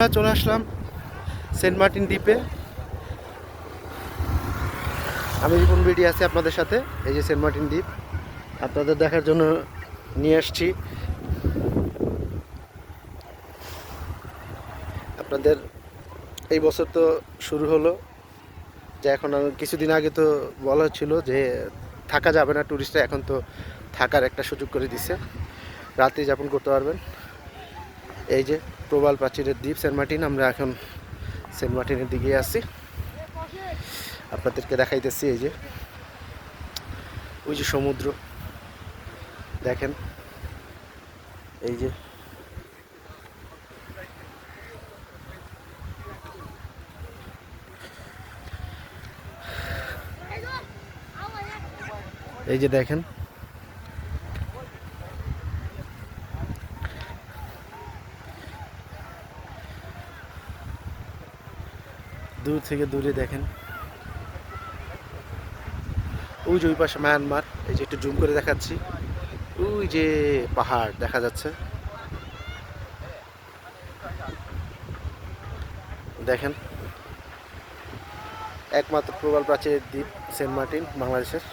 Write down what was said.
চলে আসলাম Saint Martin দ্বীপে। আমি রিপন বিডি আছি আপনাদের সাথে, এই যে সেন্ট মার্টিন দ্বীপ। আপনাদের দেখার জন্য নিয়ে আসছি। আপনাদের এই বছর তো শুরু হলো। যে এখন কিছুদিন আগে তো বলা হচ্ছিল যে থাকা যাবে না ট্যুরিস্টরা এখন তো থাকার একটা সুযোগ করে দিছে। রাত্রি যাপন করতে পারবেন। এই যে প্রবাল প্রাচীরের দ্বীপ সেন্ট মার্টিন। আমরা এখন সেন্ট মার্টিনের দিকে আসছি আপনাদেরকে দেখাইতেছি এই যে, ওই যে সমুদ্র। দেখেন, এই যে। এই যে দেখেন দূর থেকে দূরে দেখেন। ওই যে ওই পাশে মায়ানমার এই যে একটু জুম করে দেখাচ্ছি। ওই যে পাহাড়, দেখা যাচ্ছে। দেখেন। একমাত্র প্রবাল প্রাচীর দ্বীপ সেন্ট মার্টিন, বাংলাদেশের।